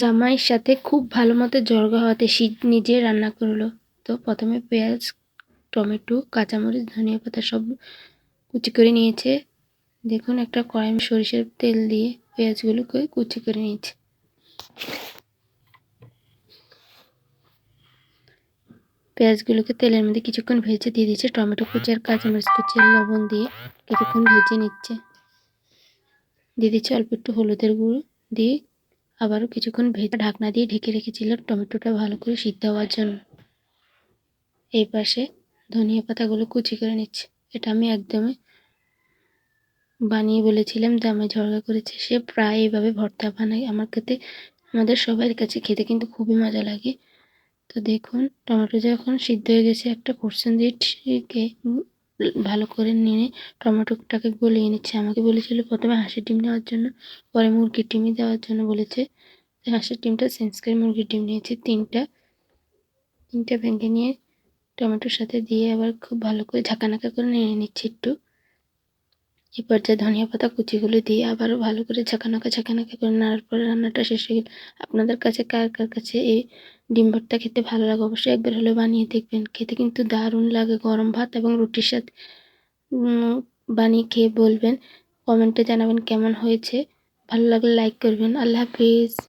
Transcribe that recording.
জামাইয়ের সাথে খুব ভালো মতো জর্গা হওয়াতে শীত নিজে রান্না করল। তো প্রথমে পেঁয়াজ, টমেটো, কাঁচামরিচ, ধনিয়া পাতা সব কুচি করে নিয়েছে। দেখুন, একটা কড়াই সরিষার তেল দিয়ে পেঁয়াজগুলোকে কুচি করে নিয়েছে। পেঁয়াজগুলোকে তেলের মধ্যে কিছুক্ষণ ভেজে দিয়ে দিচ্ছে টমেটো কুচি আর কাঁচামরিচ কুচি লবণ দিয়ে কিছুক্ষণ ভেজে নিচ্ছে। দিয়ে দিচ্ছে অল্প একটু হলুদের গুঁড়ো দিয়ে আবারও কিছুক্ষণ ভেজে ঢাকনা দিয়ে ঢেকে রেখেছিল টমেটোটা ভালো করে সিদ্ধ হওয়ার জন্য। এই পাশে ধনিয়া পাতাগুলো কুচি করে নিচ্ছে। এটা আমি একদমই বানিয়ে বলেছিলাম জামাই ঝরগা করেছি। সে প্রায় এইভাবে ভর্তা বানায়। আমার খেতে, আমাদের সবার কাছে খেতে কিন্তু খুবই মজা লাগে। তো দেখুন, টমেটো যখন সিদ্ধ হয়ে গেছে, একটা পোর্শন দিয়ে ঠিকে ভালো করে নিয়ে টমেটোটাকে গলিয়ে নিচ্ছে। আমাকে বলেছিল প্রথমে হাঁসের ডিম নেওয়ার জন্য, পরে মুরগির ডিমই দেওয়ার জন্য বলেছে। হাঁসের ডিমটা চেঞ্জ করে মুরগির ডিম নিয়েছি, তিনটা তিনটা ভেঙে নিয়ে টমেটোর সাথে দিয়ে আবার খুব ভালো করে ঝাঁকানাকা করে নিয়ে নিচ্ছি একটু। এই পর্যায়ে ধনিয়া পাতা কুচিগুলো দিয়ে আবারও ভালো করে ঝাঁকানাকা ঝাঁকানাকা করে নাড়ার পরে রান্নাটা শেষ হয়ে গেল। আপনাদের কাছে কার কার কাছে এই ডিম ভর্তা খেতে ভালো লাগে অবশ্যই একবার হলে বানিয়ে দেখবেন। খেতে কিন্তু দারুণ লাগে, গরম ভাত এবং রুটির সাথে বানিয়ে খেয়ে বলবেন। কমেন্টে জানাবেন কেমন হয়েছে। ভালো লাগলে লাইক করবেন। আল্লাহ হাফিজ।